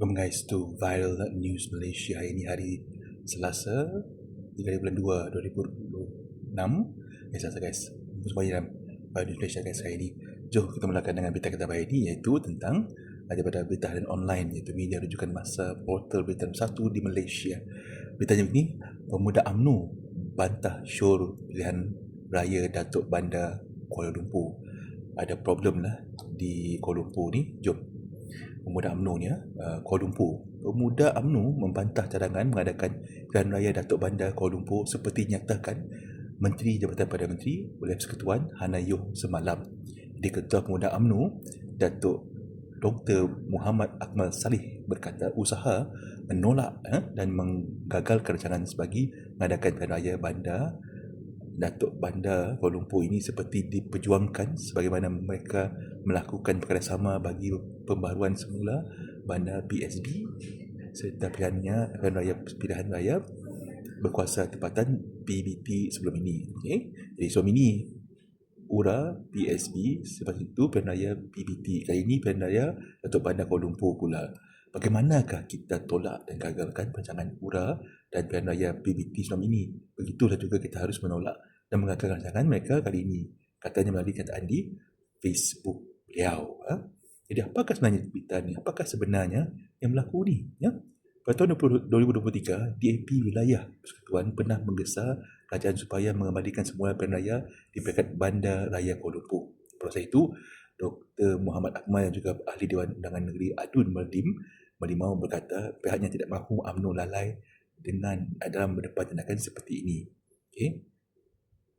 Welcome guys to Viral News Malaysia. Ini hari Selasa 3 bulan 2 2026 Eh Selasa guys. Bersama dalam Viral News Malaysia guys hari ini? Jom kita mulakan dengan berita kita baik ini Iaitu tentang Daripada berita harian online Iaitu media rujukan masa portal berita satu di Malaysia. Beritanya begini Pemuda UMNO Bantah syur pilihan raya Datuk Bandar Kuala Lumpur. Ada problem lah di Kuala Lumpur ni. Jom Pemuda UMNO ni uh, Kuala Lumpur. Pemuda UMNO membantah cadangan mengadakan Pilihan Raya Datuk Bandar Kuala Lumpur seperti nyatakan Menteri Jabatan Perdana Menteri oleh Persekutuan Hana Yoh semalam. Di Ketua Pemuda UMNO, Datuk Dr. Muhammad Akmal Salih berkata usaha menolak eh, dan menggagalkan rancangan sebagai mengadakan Pilihan Raya Bandar Datuk Bandar Kuala Lumpur ini seperti diperjuangkan sebagaimana mereka melakukan perkara sama bagi pembaruan semula bandar PSB serta pilihannya pilihan raya pilihan raya berkuasa tempatan PBT sebelum ini okey? Jadi sebelum ini URA PSB selepas itu pilihan raya PBT kali ini pilihan raya Datuk Bandar Kuala Lumpur pula bagaimanakah kita tolak dan gagalkan perancangan URA dan pilihan raya PBT sebelum ini? Begitulah juga kita harus menolak dan mengatakan rancangan mereka kali ini. Katanya melalui kataan di Facebook beliau ha? jadi apakah sebenarnya berita ni? Apakah sebenarnya yang berlaku ni? Ya? Pada tahun 2023 DAP wilayah persekutuan pernah menggesa kerajaan supaya mengembalikan semula pilihan raya di peringkat Bandar Raya Kuala Lumpur. Proses itu Dr. Muhammad Akmal yang juga ahli Dewan Undangan Negeri Adun Merdim Melimau berkata pihaknya tidak mahu UMNO lalai dengan dalam berdepan tindakan seperti ini. Okay?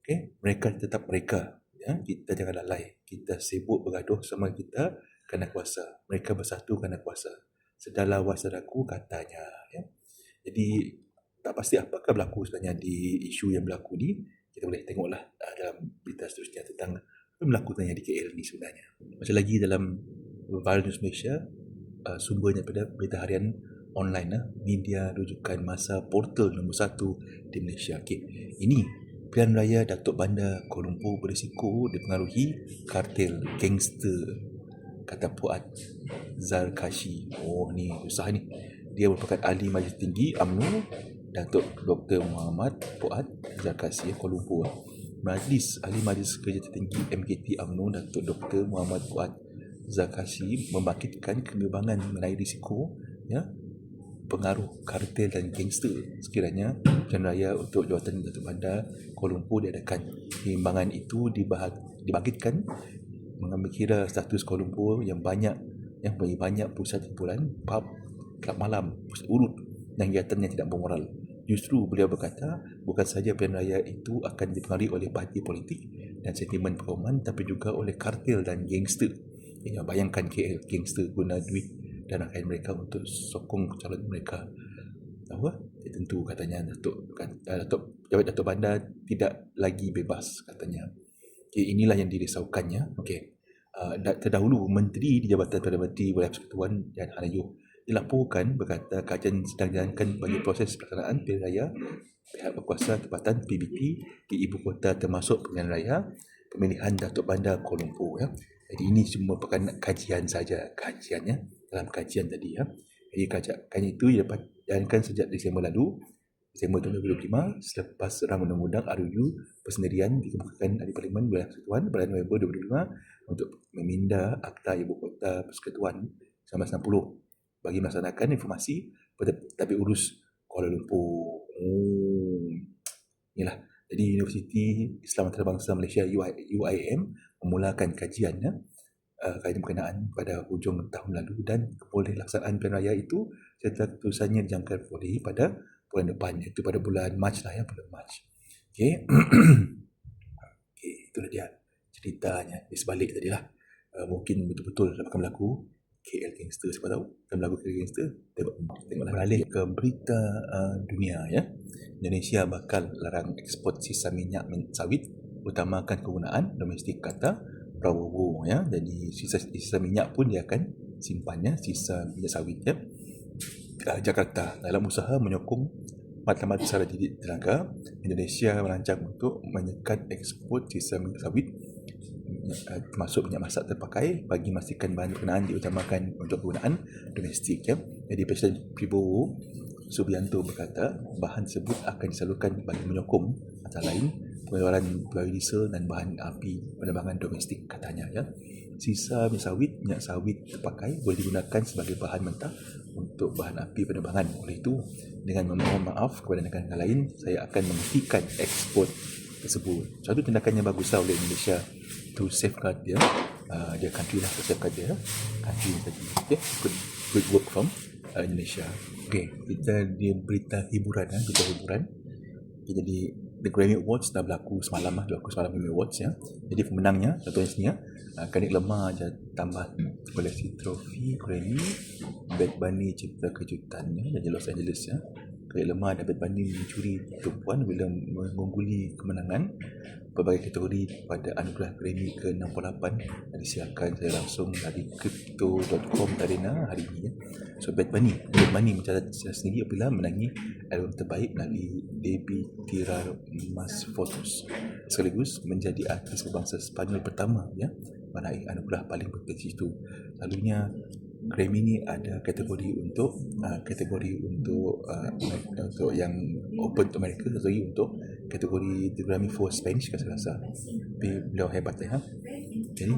Okay? Mereka tetap mereka. Ya? Kita jangan lalai. Kita sibuk bergaduh sama kita kerana kuasa. Mereka bersatu kerana kuasa. Sedalah wasadaku katanya. Ya? Jadi, tak pasti apakah berlaku sebenarnya di isu yang berlaku ni. Kita boleh tengoklah ah, dalam berita seterusnya tentang sebenarnya di KL ni sebenarnya. Macam lagi dalam Viral News Malaysia, uh, sumbernya pada berita harian online lah, media rujukan masa portal nombor satu di Malaysia. Okay. Ini pilihan raya Datuk Bandar Kuala Lumpur berisiko dipengaruhi kartel gangster kata Puat Zarkashi. Oh ni susah ni. Dia merupakan ahli majlis tinggi UMNO Datuk Dr. Muhammad Puat Zarkashi Kuala Lumpur. Majlis Ahli Majlis Kerja Tertinggi MKT UMNO Datuk Dr. Muhammad Puat Zarkashi membangkitkan kegemarangan mengenai risiko ya pengaruh kartel dan gangster sekiranya pilihan raya untuk jawatan Datuk Bandar Kuala Lumpur diadakan. Kebimbangan itu dibahag, dibangkitkan mengambil kira status Kuala Lumpur yang banyak yang banyak pusat kumpulan pub, kelab malam, pusat urut dan kegiatan yang tidak bermoral. Justru beliau berkata bukan sahaja pilihan raya itu akan dipengaruhi oleh parti politik dan sentimen perkauman tapi juga oleh kartel dan gangster. Yang bayangkan KL gangster guna duit dan akan mereka untuk sokong calon mereka. Apa? Dia tentu katanya Datuk kan, Datuk Jawab Datuk Bandar tidak lagi bebas katanya. Okay, inilah yang dirisaukannya. Okey uh, terdahulu menteri di Jabatan Perdana Menteri Wilayah Persekutuan dan Hanayu dilaporkan berkata kajian sedang dijalankan bagi proses pelaksanaan pilihan raya pihak berkuasa tempatan PBT di ibu kota termasuk pemilihan raya pemilihan Datuk Bandar Kuala Lumpur ya. Jadi ini semua merupakan kajian saja kajiannya dalam kajian tadi ya. Jadi kajian itu dijalankan sejak Disember lalu, Disember tahun 2025 selepas rang undang-undang RUU persendirian dikemukakan di Parlimen Wilayah Persekutuan pada November 2025 untuk memindah Akta Ibu Kota Persekutuan 1960 bagi melaksanakan informasi Tabik Urus Kuala Lumpur. Oh. Inilah. Jadi Universiti Islam Antarabangsa Malaysia UIM memulakan kajiannya uh, kaitan berkenaan pada hujung tahun lalu dan boleh laksanaan pilihan raya itu serta keputusannya dijangka boleh pada bulan depan iaitu pada bulan Mac lah ya bulan Mac. Okey. Okey, itulah dia ceritanya di sebalik tadi lah. Uh, mungkin betul-betul akan berlaku KL Gangster. Siapa tahu akan berlaku KL Gangster tengok tengoklah beralih ke berita uh, dunia ya. Indonesia bakal larang ekspor sisa minyak sawit utamakan kegunaan domestik kata Prabowo ya. Jadi sisa sisa minyak pun dia akan simpannya sisa minyak sawit ya. Uh, Jakarta dalam usaha menyokong matlamat besar didik tenaga Indonesia merancang untuk menyekat ekspor sisa minyak sawit termasuk minyak masak terpakai bagi memastikan bahan berkenaan diutamakan untuk penggunaan domestik ya. Jadi Presiden Pribowo Subianto berkata bahan tersebut akan disalurkan bagi menyokong antara lain pengeluaran biodiesel dan bahan api penerbangan domestik katanya ya. Sisa minyak sawit, minyak sawit terpakai boleh digunakan sebagai bahan mentah untuk bahan api penerbangan. Oleh itu, dengan memohon maaf kepada negara lain, saya akan menghentikan ekspor tersebut. Satu tindakan yang bagus oleh Malaysia to safeguard dia, uh, dia country lah to safeguard dia, country tadi. Okay, good, good work from uh, Indonesia. Okay, kita di berita hiburan, eh, berita hiburan. Okay, jadi The Grammy Awards dah berlaku semalam lah, berlaku semalam Grammy Awards ya. Jadi pemenangnya, contohnya sini ya, uh, Kanik Lemah aja tambah koleksi trofi Grammy, Bad Bunny cipta kejutan ya, dari Los Angeles ya. Kanik Lemah Bad Bunny mencuri tumpuan bila mengungguli kemenangan berbagai kategori pada anugerah Grammy ke-68 yang disiarkan saya langsung dari crypto.com Arena hari ini ya. So Bad Bunny, Bad Bunny mencatat sendiri apabila menangi album terbaik melalui Baby Tira Mas Photos sekaligus menjadi artis berbangsa Spanyol pertama ya meraih anugerah paling berprestij itu. Selalunya Grammy ni ada kategori untuk uh, kategori untuk uh, untuk yang open to America lagi untuk kategori The Grammy for Spanish kan saya rasa. Tapi beliau hebat ya. Jadi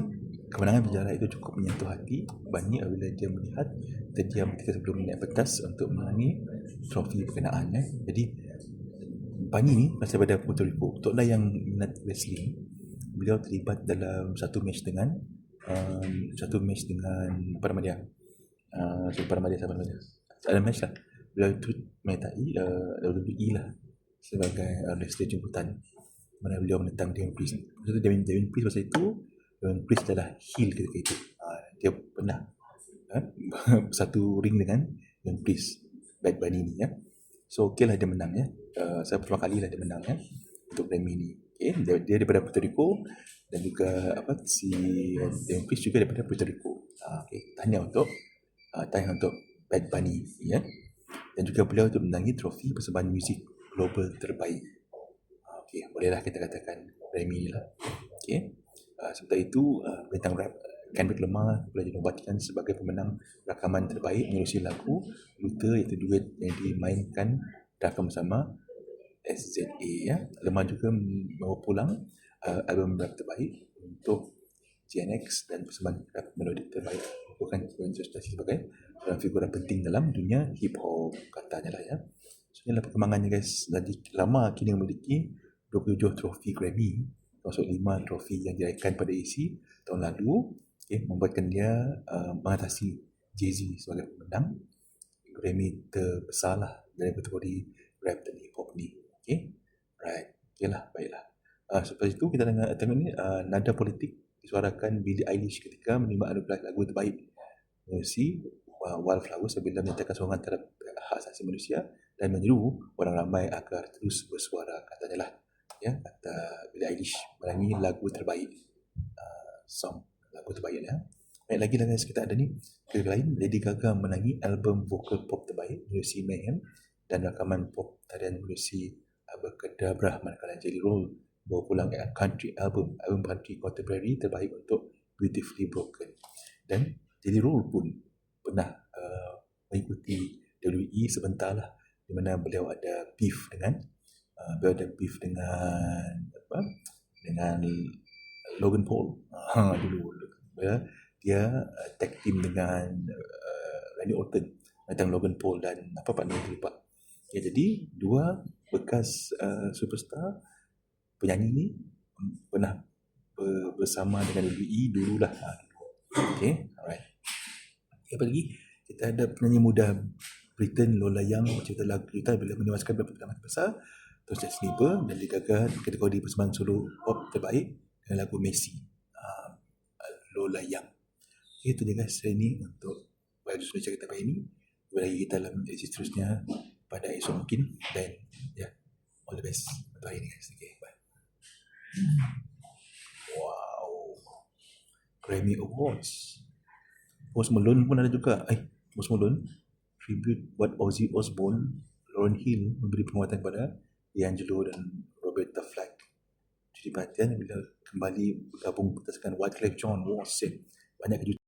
kemenangan berjalan itu cukup menyentuh hati. Banyak apabila dia melihat terdiam ketika sebelum naik pentas untuk menangi trofi berkenaan eh. jadi Pani ni masih pada Puerto Rico Untuk lah yang minat wrestling Beliau terlibat dalam satu match dengan um, Satu match dengan Apa nama dia uh, dia Siapa nama dia Ada match lah Beliau itu menyertai uh, WWE lah Sebagai uh, wrestler jemputan. Mana beliau menentang Damien Priest. Masa tu Damien, Damien Priest masa itu Damien Priest adalah heel ketika itu. Uh, Dia pernah uh, Satu ring dengan Damien Priest. Bad Bunny ni ya. So okey lah dia menang ya. Uh, Saya pertama kali lah dia menang ya Untuk Grammy ni. Okay. dia, dia daripada Puerto Rico Dan juga apa si Damien Priest juga daripada Puerto Rico. Uh, okay. Tanya untuk uh, Tanya untuk Bad Bunny ya Dan juga beliau untuk menangi trofi persembahan muzik global terbaik uh, okay. Bolehlah kita katakan Grammy lah okay. uh, Sebentar itu uh, Bintang rap Kendrick Lamar boleh dinobatkan sebagai pemenang rakaman terbaik menerusi lagu Luther iaitu duet yang dimainkan rakam bersama SZA ya. Lamar juga membawa pulang uh, album rap terbaik untuk GNX dan rap melodi terbaik bukan prestasi sebagai seorang figura penting dalam dunia hip hop katanya lah ya. So inilah perkembangannya guys. Jadi lama kini memiliki 27 trofi Grammy termasuk 5 trofi yang diraihkan pada AC tahun lalu okay, membuatkan dia uh, mengatasi Jay-Z sebagai pemenang Grammy terbesar lah dari kategori rap dan hip hop ni okay? Right. Okay lah baiklah. Uh, seperti itu kita dengar tengok ni uh, nada politik disuarakan Billie Eilish ketika menerima anugerah lagu terbaik si uh, Wildflowers bila menyatakan sokongan terhadap hak asasi manusia dan menyeru orang ramai agar terus bersuara katanya lah ya kata Billie Eilish menyanyi lagu terbaik uh, song lagu terbaik ya. Baik lagi guys, kita ada ni Kali lain, Lady Gaga menangi album vokal pop terbaik Lucy Mayhem dan rakaman pop tarian Lucy Abracadabra manakala Jelly Roll bawa pulang country album album country contemporary terbaik untuk Beautifully Broken. Dan Jelly Roll pun pernah uh, mengikuti WE sebentar lah di mana beliau ada beef dengan uh, beliau ada beef dengan apa? Dengan Logan Paul. Ha, dulu ya, dia uh, tag team dengan uh, Randy Orton tentang Logan Paul dan apa Pak Nur terlibat ya, jadi dua bekas uh, superstar penyanyi ni pernah bersama dengan dululah. Ha, okay alright. Okay, apa lagi? Kita ada penyanyi muda Britain Lola Young cerita lagu kita bila menewaskan beberapa pengalaman besar. Terus jadi sniper dan digagal kategori persembahan solo pop terbaik dengan lagu Messi. Uh, Lola Young okay, itu dia guys. Hari ni untuk baju sudah kita hari ni lagi kita dalam edisi seterusnya pada esok mungkin. Dan ya yeah, all the best ni guys. Okay, bye wow. Grammy Awards. Post Malone pun ada juga. Eh Post Malone tribute buat Ozzy Osbourne Lauren Hill memberi penguatan kepada D'Angelo dan Roberta Flack. Jadi perhatian bila kembali bergabung bertaskan Wycliffe John Watson banyak kejutan